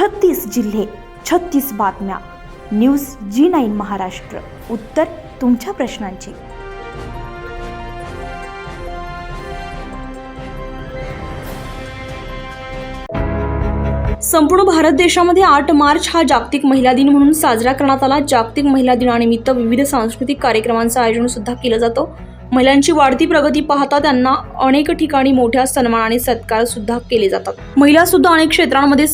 छत्तीस जिल्हे छत्तीस बातम्या. News G nine Maharashtra. उत्तर तुमच्या प्रश्नांची. संपूर्ण भारत देशामध्ये आठ मार्च हा जागतिक महिला दिन म्हणून साजरा करण्यात आला. जागतिक महिला दिनानिमित्त विविध सांस्कृतिक कार्यक्रमांचं आयोजन सुद्धा केलं जातं. महिलांची वाढती प्रगती पाहता त्यांना अनेक ठिकाणी मोठ्या सन्मानाने सत्कार सुद्धा केले जातात. महिला सुद्धा अनेक क्षेत्रांमध्ये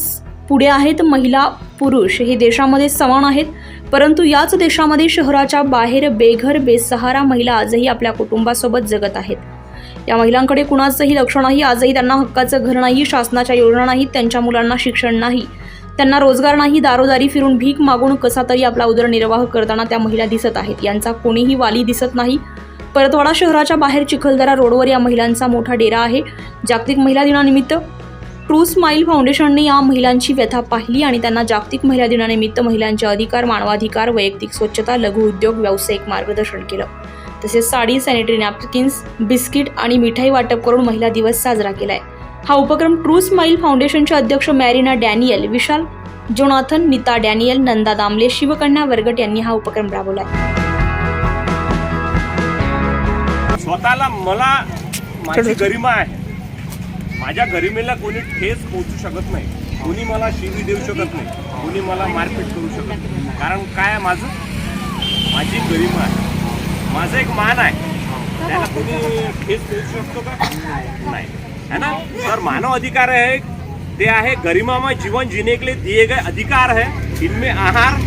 पुढे आहेत महिला पुरुष. हे देशामध्ये समान आहेत. परंतु याच देशामध्ये शहराच्या बाहेर बेघर बेसहारा महिला आजही आपल्या कुटुंबासोबत जगत आहेत. या महिलांकडे कुणाचंही लक्ष नाही. आजही त्यांना हक्काचं घर नाही शासनाच्या योजना नाहीत त्यांच्या मुलांना शिक्षण नाही. त्यांना रोजगार नाही दारोदारी फिरून भीक मागून कसा तरी आपला उदरनिर्वाह करताना त्या महिला दिसत आहेत. यांचा कोणीही वाली दिसत नाही. परतवाडा शहराच्या बाहेर चिखलदरा रोडवर या महिलांचा मोठा डेरा आहे. जागतिक महिला दिनानिमित्त ट्रू स्माईल फाउंडेशनने या महिलांची व्यथा पाहिली आणि त्यांना जागतिक महिला दिनानिमित्त महिलांचे अधिकार मानवाधिकार वैयक्तिक स्वच्छता लघुउद्योग व्यावसायिक मार्गदर्शन केलं. तसेच साडी सॅनिटरी नॅपकिन्स बिस्किट आणि मिठाई वाटप करून महिला दिवस साजरा केलाय. हा उपक्रम ट्रू स्माईल फाउंडेशनचे अध्यक्ष Marina Daniel Vishal Jonathan Neeta Daniel Nanda Damle Shivkanya Wargat यांनी हा उपक्रम राबवलाय. स्वतःला मला माझी गरिमा आहे. माझ्या गरिमेला कोणी ठेस पोहोचू शकत नाही. कोणी मला शिवी देऊ शकत नाही. कोणी मला मारपीट करू शकत नाही. कारण काय माझं? माझी गरिमा आहे माझा एक मान आहे. त्याला कोणी ठेस पोहोचू शकतो का? नाही. है ना? तर मानव अधिकार आहे ते आहे गरिमामय जीवन जीने के लिए दिए गए अधिकार है. इनमें आहार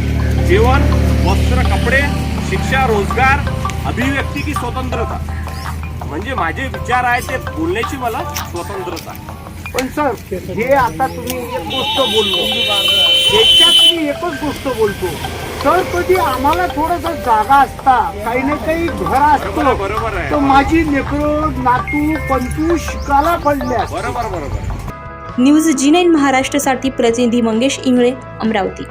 जीवन वस्त्र कपडे शिक्षा रोजगार अभिव्यक्ती की स्वतंत्रता. म्हणजे माझे विचार आहे ते बोलण्याची मला स्वतंत्रता आहे. पण सर हे आता तुम्ही एक गोष्ट बोललो. त्याच्यात मी एकच गोष्ट बोलतो. सर कधी आम्हाला थोडस जागा असता काही ना काही घर असतं बरोबर तर माझी लेकरं नातू पंतू शिकायला पडले असते. बरोबर बरोबर. न्यूज जी नाईन महाराष्ट्रासाठी प्रतिनिधी मंगेश इंगळे अमरावती.